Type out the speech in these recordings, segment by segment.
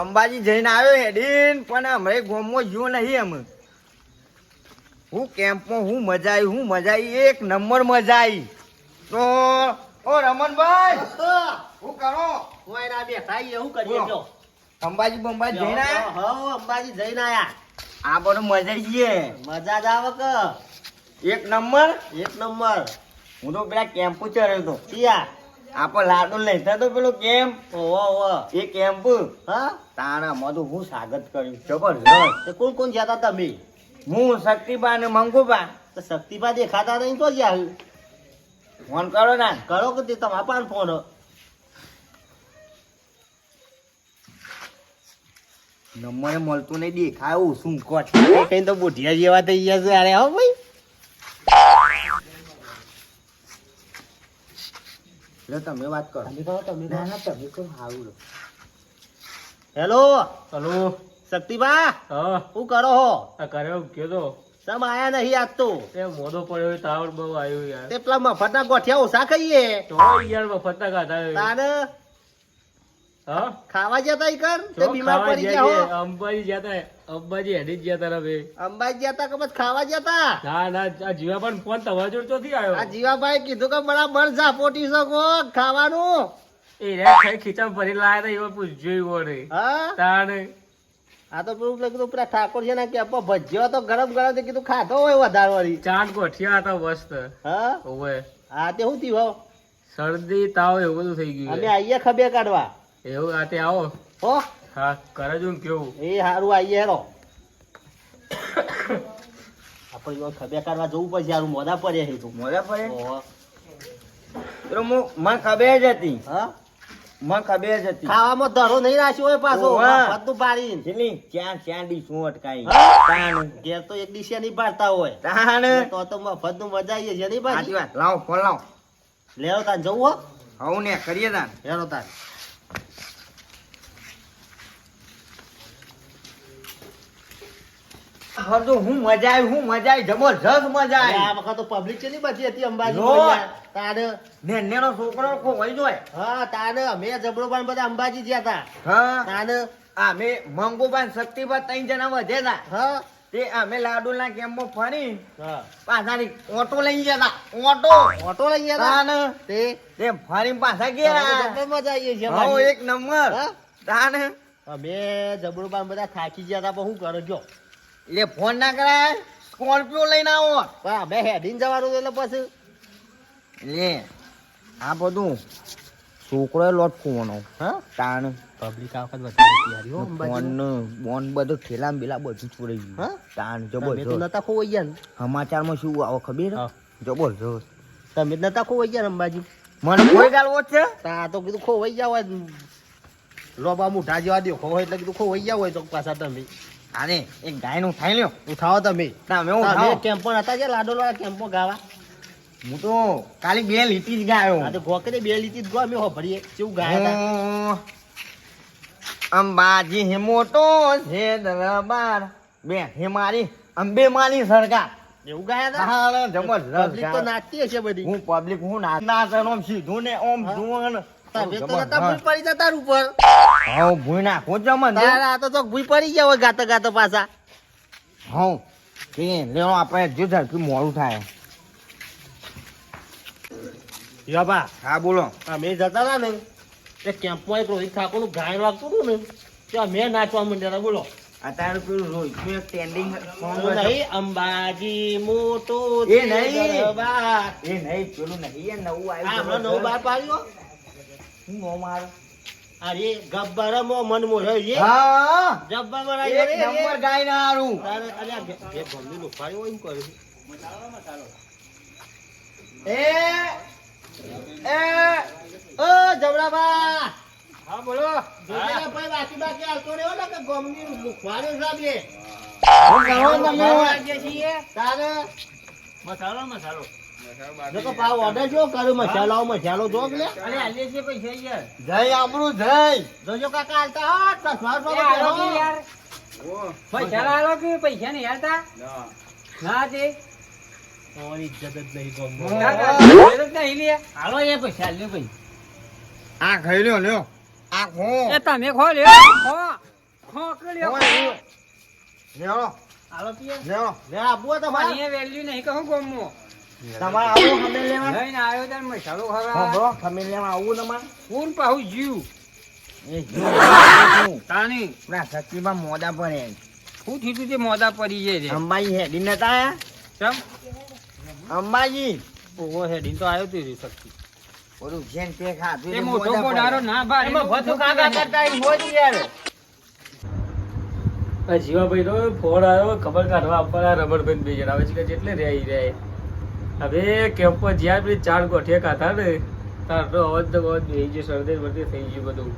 અંબાજી જઈને આવ્યો હેડીન પણ હમણાં ગોમમાં ગયો નહીં અમે હું કેમ્પમાં હું મજા આવી હું મજા આવી એક નંબર મજા આવી. તો ઓ રમણભાઈ હું કરો? હું એના બેઠા એવું કરીએ જો? અંબાજી બંબાજી જઈને આવ્યા? હો, અંબાજી જઈને આયા આ બધું મજા આવી ગઈ મજા જ આવે કે? એક નંબર? એક નંબર. હું તો પેલા કેમ્પ ચડ્યો હતો ક્યાં આપણે લાડુ લેતા તો પેલો કેમ્પ ઓવા ઓવા એ કેમ્પ હા? તારા મધુ હું સ્વાગત કર્યું. જબરજસ્ત તે કોણ કોણ જતા તમે? હું શક્તિબા અને મંગુબા. તો શક્તિભા દેખાતા નહીં તો જ્યાં ફોન કરો ના. કરો કે તે તમારા પાસે ફોન? નંબર મળતું નહીં દેખાયું શું કોટ. કઈ તો બુઢિયા જેવા થઈ ગયા છે અરે હો ભાઈ. લે તમે વાત કરો. ના ના તમે તો સારું લો. હેલો? હલો? શક્તિભા? હા. શું કરો હો? આ કર્યો કીધો સમ આયા નહીં આજ તો. તે મોડો પડ્યો તાવડ બહુ આવ્યો યાર. તે પેલા મફતના ગોઠિયા ઓછા ખાઈએ. તો યાર મફત ના ખાતા હા ખાવા જતા કર તે બીમાર પડી ગયા હો. અંબાજી ગયા તા અંબાજી હેડી જ ગયા તા અંબાજી જતા કે બસ ખાવા જતા? ના ના આ જીવા પણ ફોન તમારા જોડે ચોથી આવ્યો. આ જીવાભાઈ કીધું કે બરાબર ઝાપોટી શકો ખાવાનું. એ રે ખાઈ ખીચા ભરી લાયા તા એવા પૂછજો એવો રે. હા? તાણે આ તો પેલું લખ્યું પેલા ઠાકોર છે ને કે ભજીયો તો ગરમ ગરમ તે કીધું ખાધો હોય વધારે વાળી ચાંદ ગોઠિયા હતા મસ્ત. હા? ઓવે. આ તે શું થયું શરદી તાવ એવું બધું થઈ ગયું અમે છે. આઈએ ખબે કાઢવા. એવું રાતે આવો. હો? હા કરે જો કેવું? એ સારું આઈએ હેરો. આપણે જો ખબે કરવા જવું પડશે સારું મોડા પડે છે તું. મોદા પડે. પેલો હું મને ખબર જ હતી. હા? મને ખબર જ હતી. ખાવામાં ધરો નહીં રાખ્યો હોય પાછો. બધું પાડીને. કેટલી? ચાર ચાર ડી શું અટકાઈ? તાણ. ઘેર તો એક દિશા નહીં પાડતા હોય. તાણ. તો તો મફતનું મજા આવીએ છે નહીં પાછી લાવો ફોન લાવો. તાન જવું હો? હું ને કરીએ તાણ લેરો તાન. હરદો હું મજા આવી હું મજા આવી જબરજસ્ત મજા અરે આ વખત તો પબ્લિક છે નહીં બધી હતી અંબાજી જો. ને નેનો છોકરો ખોવાઈ જોય. હા તાને અમે જબરોબાન બધા અંબાજી ગયા તા. હા. તાને આ મંગુબાન શક્તિબાન ત્રણ જણા વધે હા. તે અમે લાડુના કેમ્પમાં ફરી પાછા ઓટો લઈ ગયા ઓટો. ઓટો લઈ ગયા તા? તે? તે ફરી પાછા ગયા. મજા આવી છે હો એક નંબર. તાને. અમે જબરોબાન બધા થાકી ગયા તા પણ હું કરો ગયો. એટલે ફોન ના કરાય? સ્કોર્પિયો લઈને આવો. પણ અમે હેડીને જવાનું એટલે પછી. લે આ બધું છોકરો લોટ ખોવાનો. હા? તાણ. પબ્લિક આ વખત વધારે તૈયારી હો. ફોન અંબાજી બોન બધો ઠેલા બેલા બધું ચોરાઈ ગયું. હા? તાણ તમે તો નતા ખોવાઈ ગયા સમાચાર સમાચારમાં શું આવો ખબર? જબર જો તમે જ નતા ખોવાઈ ગયા અંબાજી? મને કોઈ ગાલ છે? તા તો કીધું ખોવાઈ ગયા હોય લોબા મુઠા જેવા દેખો હોય એટલે કીધું ખોવાઈ ગયા હોય તો પાછા તમે. અરે એક ગાયનું ખાઈ લ્યો. ઉઠાવો તમે. તમે તમે કેમ્પો નતા જે લાડો વાળા કેમ્પો ગાવા? હું તો કાલે બે લીટી જ ગાયો. આ તો ગોકરે બે લીટી જ ગો અમે હોભરીએ. કેવું ગાયા હતા અંબાજી હે મોટો છે દરબાર. બે હે મારી અંબે મારી સરકાર. એવું ગાયા હતા હા જબરજસ્ત પબ્લિક તો નાચતી હશે બધી. હું પબ્લિક હું ના નાચન ઓમ સીધું ને ઓમ? જુઓ તમે તો નતા ભૂઈ પડી જતા તાર ઉપર. હા ભૂઈ નાખો જમન તારા આ તો ભૂઈ પડી ગયા હોય ગાતા ગાતા પાછા. હા કે લેવો આપણે જે ઝડપી મોડું થાય. યાબા હા બોલો. અમે જતા હતા ને. એ કેમ્પમાં એક રોહિત ઠાકોરનું ગાયન વાગતું હતું ને. ત્યાં અમે નાચવા માંડ્યા હતા બોલો. અત્યારે પેલું રોહિતનું ટ્રેન્ડિંગ સોંગ નહીં અંબાજી મોટો એ નહીં. એ નહીં પેલું નહીં એ નવું આવ્યું નવું બાર પાડ્યો શું નો આવ્યું? અરે ગબ્બર મન મો એ હા. જબ્બર એક રે, રે. નંબર ગાય ના આરું અરે અરે ભમલી લુખાયો હોય એમ કર્યું એ એ ઓ જબરાબા હા બોલો. જોજે ભાઈ બાકી બાકી આવતો રહ્યો ને કે ગમની લુખવાડ્યો સાહેબ એ. હું કરો તમે તારે? મસાલો મસાલો. જો પાવ order જો કર્યો મસાલો મસાલો જો કે અરે આલીએ છીએ પૈસા યાર જય આબરૂ જય. જોજો કાકા હાલતા હોત, ચશ્મા એ બસ્મા આલો પહેરો. કે યાર? પૈસા લાલો કે? પૈસા નહીં હાલતા? ના તે તમારી ઇજ્જત જ નહીં ગમો. ના, ના, જરૂર જ નહીં લે. હાલો એ પૈસા લ્યો ભાઈ. આ ખાઈ લ્યો લ્યો. આ ખો. એ તમે ખો લ્યો. ખો. ખોકલ્યો ઓય, લ્યો. લેવડો, હાલો પીએ. લ્યો. લે, હોય તમારે? વેલ્યુ નહીં કહું ગમો. તમારે આવું ખમીર લેવા? લઈને આવ્યો તાર મસાલો હા, બરો, ખમીર લેવા આવું તમારે? કોણ પાહુ જીવ. એ તાની. પેલા સચીમાં મોદા પડે હું. થયું તે મોદા પડી છે અંબાજી હેડી નતા આયા? ચમ? અંબાજી? ઓહો હેડી તો આવ્યો તું શક્તિ ઓલું જેન તે ખાધું એ મોટો મોદા ના ભારે. એમાં ભથ્થું કાકા કરતા હોય યાર. જીવાભાઈ નો ફોન આવ્યો ખબર કાઢવા આપવાના રમણભાઈ બે જણા. આવે છે કે જેટલે રે ઈ રે હવે કેમ્પ પર જ્યાં પેલી ચાર ગોઠિયા ખાતા ને તારનો અવાજ તો અવાજ બેહી ગયો શરદી વર્દી થઈ ગયું બધું.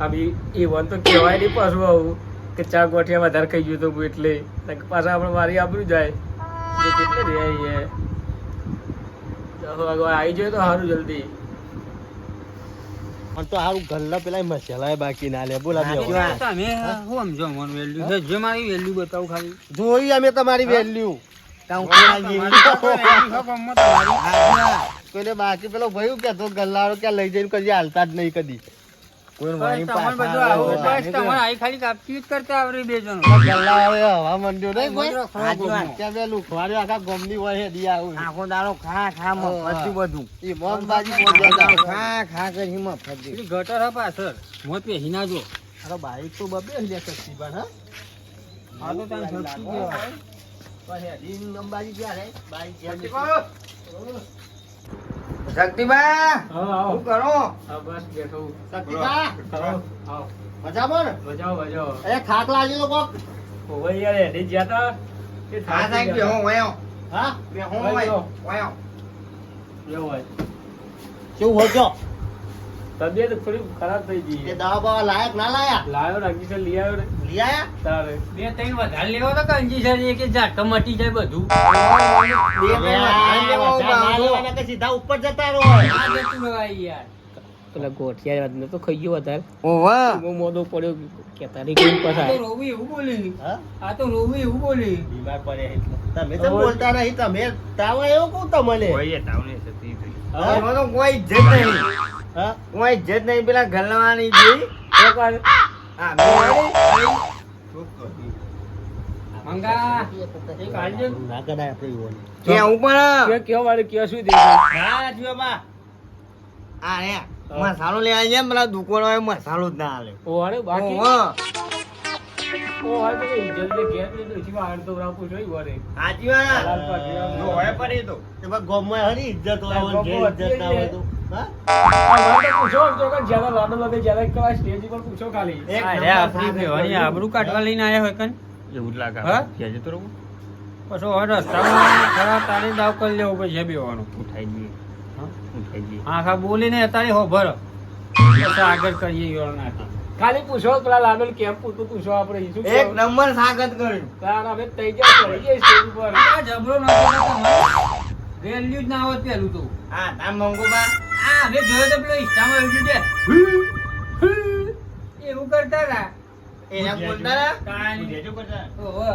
આ બી એ વન તો કહેવાય નહીં પાછું આવું કે ચાર ગોઠિયા વધારે ખાઈ ગયું હતું એટલે. પાછા આપણે મારી આબરું જાય. જે જેટલે રે આવી જાય તો સારું જલ્દી. પણ તો હારું ઘરના પેલા મસાલા બાકી ના લે. બોલા તમે હું સમજો મન વેલ્યુ જે મારી વેલ્યુ બતાવું ખાલી. જોઈ અમે તમારી વેલ્યુ. કોઈને બાકી પેલો ભયું કેતો ગલ્લારો ક્યાં લઈ જઈને કદી હાલતા જ નહીં કદી. કોઈ બસ વાણી તમારે પાછા બધું આવું આવે. બસ તમારે આઈ ખાલી કાપતી જ કરતા આવડે બે જણ. ગલ્લા હવે હવા મંડ્યો નહીં કોઈ? સાચી વાત. ત્યાં બે લુખવાડ્યો આખા ગમની હોય હેડી આવું. આખો ખા ખા મફતી બધું. ઈ મોમ બાજી આખો ખા ખા કરી મફતી પેલી ગટર હા પાછળ. મોત પેહી ના જો અરે બાઈક તો બબે લેશે હા. આ તો શક્તિબા હા શું કરો બજાવો બજાવો એ ખાક લાગી કોક ઓવે યાર હેડી ગયા તા એ આ થાકી સાહેબ ગયા વયો હા બેહો વયો. વયો કેવું હોય તબિયત થોડી ખરાબ થઈ ગઈ એ દવા બવા લાયક ના લાયા? લાયો છે લઈ આવ્યો ને. લઈ આયા? તારે. બે ત્રણ વધારે લેવો તો કંજી સર કે ઝાટકા મટી જાય બધું. બે ત્રણ વધારે લેવો. કે સીધા ઉપર જતા રહો? આ જતું રહેવાય યાર. પેલા ગોઠિયા વાત તો ખાઈ ગયો વધારે. ઓવા. બહુ મોદો પડ્યો. કે રહી ગઈ આ તો પાછા એવું બોલી. આ તો રોવું એવું બોલી. બીમાર પડે એટલે. તમે તો બોલતા નહીં તમે તાવ આવ્યો કહું તમને. તો કોઈ જ નહીં. હા? ઇજ્જત નહીં પેલા ગલવાની જી એક વાર. મંગા એક હાલજો. ના કરાય આપણે એવું કે હું પણ કે કેવા વાળે કે શું આ રે મસાલો લેવા જાય પેલા દુકાનો મસાલો જ ના આલે. ઓ અરે બાકી? ઓ હાલ તો જલ્દી ઘેર જઈ તો ઈથી વાર તો રાખું જોઈ વરે. સાચી વાત. લાલ પાટી આમ. હોય પણ એ તો. એમાં ગોમમાં હરી ઇજ્જત હોય ઇજ્જત ના હોય તો. હા? આ પૂછો જો કે જ્યાદા લાડો લાગે જ્યાદા કલા સ્ટેજ ઉપર પૂછો ખાલી એક અરે નંબર આપણી સાગર ભેવાની કર્યું. આબરૂ કાઢવા લઈને આયા હોય કન. એવું લાગે હા? તો પછી હવે રસ્તામાં ખરા તાળી દાવ કરી લેવો પછી બેવાનું. ઉઠાઈ જઈએ. ઉઠાઈ જઈએ. આખા બોલીને અત્યારે હો ભર. આગળ કરીએ યોર નાખી. ખાલી પૂછો પેલા લાડો કેમ પૂછતું પૂછો આપણે? એક નંબર સાગત કર્યું. તાર અમે તઈ જાય સ્ટેજ ઉપર. જબરો વેલ્યુ જ ના હોત પેલું તો. હા તાર મંગુબા. આ હવે જોયો તો પેલો ઇન્સ્ટામાં વીડિયો છે. એવું કરતા હતા. એના બોલતા રહ્યા? ઓહો.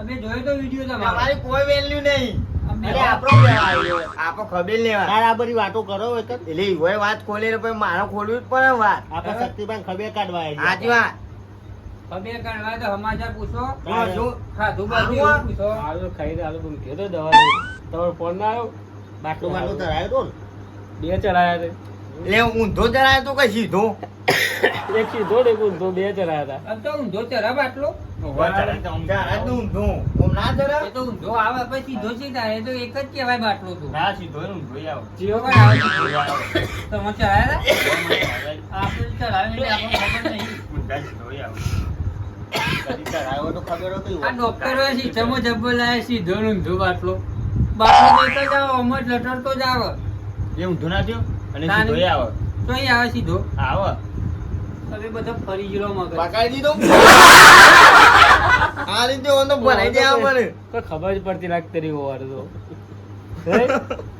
અમે જોયો તો વીડિયો તમારો. તમારી કોઈ વેલ્યુ નહીં. મારે ખોલવી જ પડે વાત. આપણે શક્તિભાઈ ખબર કાઢવા સાચી વાત. ખબર કાઢવા તો સમાચાર પૂછો. ખાધું બાધું પૂછો. ગયો તો દવા. તમારો ફોન ના આવ્યો? બાટલો બાટલો ધરાયો તો ને. બે ચડાયા હતા એટલે ઊંધો ચડાયો તો કઈ સીધો? એક સીધો ને એક ઊંધો બે ચડાયા હતા. આમ તો ઊંધો ચરબ આટલો? જણાય તો ઊંધો. ઓમ ના એ જણાય? તો આવે પછી સીધો સીધા તો એક જ કહેવાય બાટલો ચડાયા ડોક્ટરો સીધો ને ઊંધો બાટલો. બાટલો દેતો જાવ અમર લટરતો જ આવે. એ ઊંધો ના થયો? અને સીધો આવે. તો અહીં આવે સીધો. આવે? હવે બધો ફરી ગયેલો મગજ દીધો. આ રીતે ઓનો ભરાઈ જાય મને કોઈ ખબર જ પડતી લાગતી રહી હોવાર તો.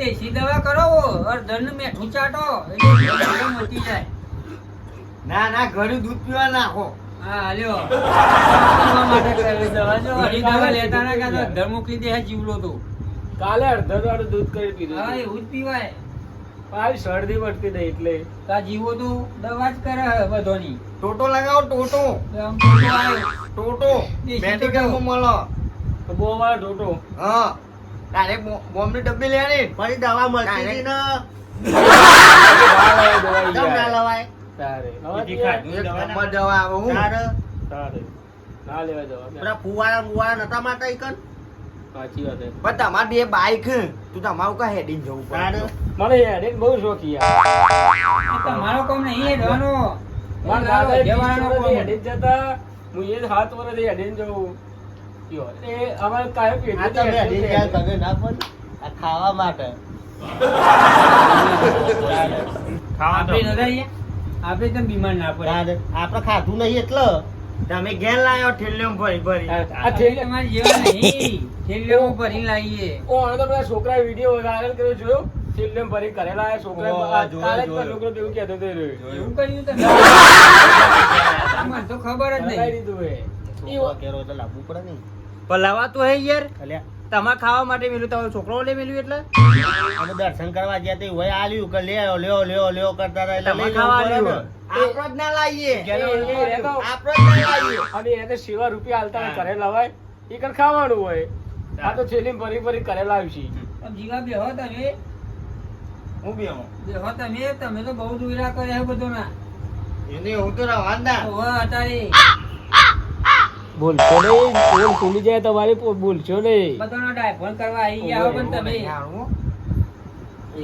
દેશી દવા કરો મેઠું ચાટો એટલે મટી જાય. ના ના ઘરે દૂધ પીવા નાખો. હા દવા જો લેતા ના કાં તો અડધર જીવલો તો. કાલે અડધો દાડો દૂધ કરી પીધું હા એવું જ પીવાય. આ શરદી પડતી નહીં એટલે. તા જીવો તો દવા જ કરે હે બધોની. ટોટો લગાવો ટોટો. ટોટો. મળો. તો બહુ વાર ઢોટો હા ડબ્બી લેવાની. પછી દવા મળતી હતી ને? દવાઈ ના લવાય? તારે. એક નંબર દવા આવે હું? તારે. તારે. ના લેવા જવા. પેલા ફુવારા ફુવારા નતા મારતા ઈકન સાચી વાત છે પણ તમારે બે બાઈક તું તમારું કા હેડિંગ જવું પડે? મને હેડેક બહુ શોખી તમારો કોમ નહીં હેડવાનો મારા દાદા જવાનો કોમ. જતા. હું એ હાથ વર્ષથી હેડીને જવું. એ અમારે તમે હેડીને જાય. ક્યાં ના પણ આ ખાવા માટે. ખાવા અહીંયા? આપણે તો બીમાર ના પડે? આપણે ખાધું નહીં એટલે તમે ઘેર લાયો ઠેલ્યો ભરી ભરી. આ ઠેલ્યો તમારી જેવા નહીં. થેલીઓમાં ભરી લાવીએ. ઓ, તો પેલા છોકરા વીડિયો વાયરલ કર્યો જોયો? થેલીમાં ભરી કરેલા જોયો, કાલે પર. છોકરો તો એવું કહેતો હતો રહ્યો. એવું કર્યું તો મને તો ખબર જ નહીં. દીધું એ. છોકરો કેરો તો લાવવું પડે નહીં. પણ તો હે યાર? અલ્યા તમારે ખાવા માટે મેલ્યું તમારો છોકરો લે મેલ્યું એટલે અમે દર્શન કરવા ગયા તે હોય આલ્યું કે લ્યો લ્યો લ્યો લ્યો કરતા હતા એટલે તમારે ખાવા આલ્યું. આપણો જ ના લાવીએ આપણો જ ના લાવીએ અને એને સેવા રૂપિયા હાલતા હોય, લવાય એ કર ખાવાનું હોય આ તો છેલ્લી ભરી ભરી કરેલા આવશે છે જીવા બેહો તમે હું બેહો. બેહો તમે તમે તો બહુ દુવિધા કરે છે બધો ના એને હું તો રવાના હો અત્યારે બોલશો નહીં? ફોન ખુલી જાય તમારી બોલશો નહીં. બધાનો ડાયફોન કરવા આવી ગયા પણ તમે.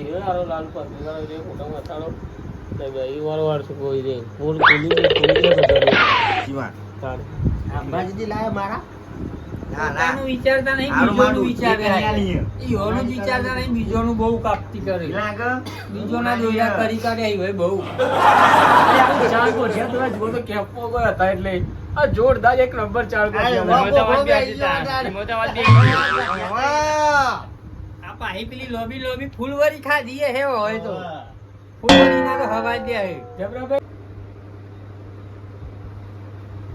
રહ્યો લાલ પાત્રીવાળો રહ્યો, મોટા માથાળો. ને ભાઈ વારો વાર છે કોઈ રે. ફોન ખુલી જાય, ખુલી જાય બધાનો. જીવા. તારે. લાયા મારા? ના ના. પોતાનું વિચારતા નહીં હારું બીજોનું વિચારે. કરી વિચારતા નહીં બીજોનું બહુ કાપતી કરે. બીજો બીજોના જોયા કરી હોય બહુ. ચાર તો ગયા હતા એટલે. આ જોરદાર એક નંબર બેસી આ પાહી પેલી લોબી લોબી ફૂલવરી ખાધી હે હોય તો. ફૂલવરી ના તો હવા દે હે. જબરાભાઈ.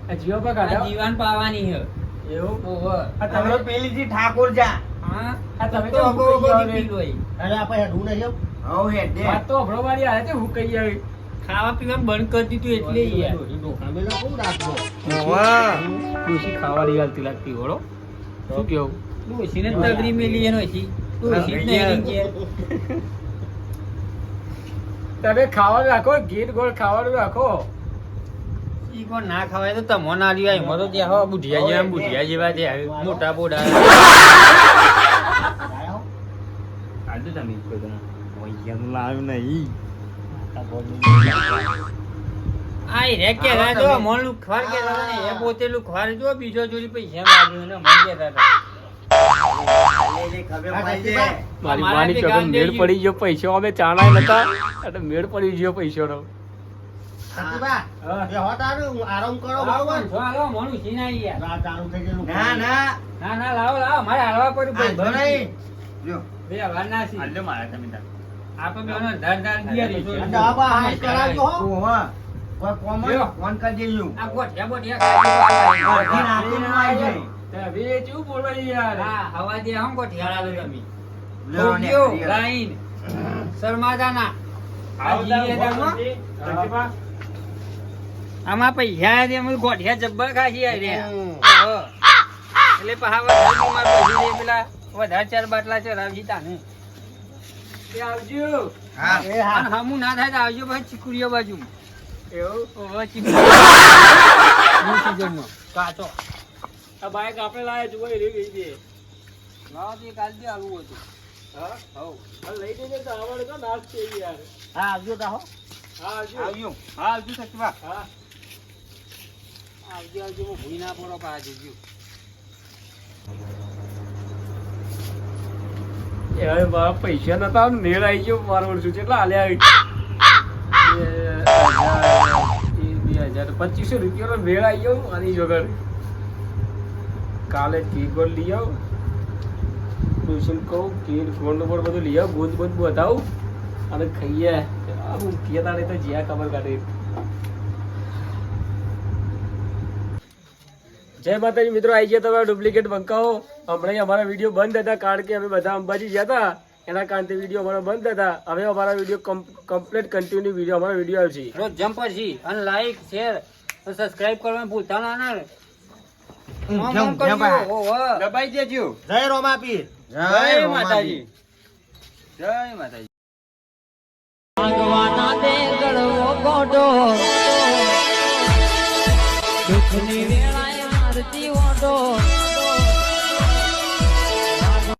આ જીઓ પર કાઢો? જીવાન પાવાની હે. એવું? ઓહો આ તમે પેલી જી ઠાકોર જા. હા? આ તમે તો પીલ અરે આપણે વાત તો અભળવાની આવે છે હું કહી આવી ખાવા પીવાનું બંધ કરી દીધું એટલે યાર. વાહ. ડોશી ખાવાની હાલતી લાગતી હોળો શું કેવું? ડોશીને જ તગડી મેલી એનો કે તમે ખાવાનું રાખો ગીત ગોળ ખાવાનું રાખો. ઈ કોણ ના ખવાય તો તમો ના લ્યો એમાં તો જે હો બુઢિયા જેવા બુઢિયા જેવા જે મોટા બોડા. હો? તમે કોઈ નહીં. મોલનું ખવાર કે એ ખવાર જો બીજો પૈસા લાગ્યો ને. મારી માની ચોકન મેળ પડી ગયો પૈસો. અમે ચાણા નતા. એટલે મેળ પડી ગયો આરામ કરો બરોબર? થઈ ગયેલું. ના ના. ના ના લાવો લાવો. મારે હાલવા પડ્યું ભાઈ. જો. બે વાર ના સી હાલજો મારા તમે આમાં પૈસા ગોઠિયા જબ્બર ખાસી. એટલે પેલા. વધારે ચાર બાટલા ચડાવજી તાને એ આવજો. હા. એ હા. અને હમું ના થાય તો આવજો ભાઈ ચીકુડીઓ બાજુ એવું? ચીકુડીઓ. સીઝનનો કાચો. આ બાઈક આપણે લાયા જુઓ એ રહી ગઈ લાવો તો કાલથી આલવું હતું. હા? હવ. આ લઈ જજે તો આવડે તો નાશ છે યાર. હા, આવજો તા હો. હા આવજો. આવ્યું હા આવજો સચવા. હા. આવજો આવજો. હું ભૂઈ ના પડો પા જજો એ મારા પૈસા નતા આવે આવી ગયો મારો વર્ષું કેટલા હાલ્યા બે હજાર, પચીસો રૂપિયાનો મેળ આવી ગયો મારી જોગર કાલે ગોળ લઈ આવ. ટ્યુશન કહું કેક ફોનનું બધું લઈ આવ ગોદ ગોદ બતાવું. અને ખાઈએ. આ હું કીએ તારે તો જ્યાં ખબર કાઢે. જય માતાજી મિત્રો આવી ગયા તમારા ડુપ્લિકેટ બંકાઓ. હમણાં અમારા વીડિયો બંધ હતા કારણ કે અમે બધા અંબાજી ગયા હતા. એના કારણે વીડિયો અમારો બંધ હતા. હવે અમારા વીડિયો કમ્પ્લીટ કન્ટિન્યુ વીડિયો અમારો વીડિયો આવશે રોજ જમ્પ પછી. અને લાઈક શેર અને સબસ્ક્રાઇબ કરવાનું ભૂલતા ના ના. દબાઈ દેજો. જય રોમાપીર જય જય માતાજી માતાજી. જય માતાજી. ભગવાના દે ગળવો ગોડો.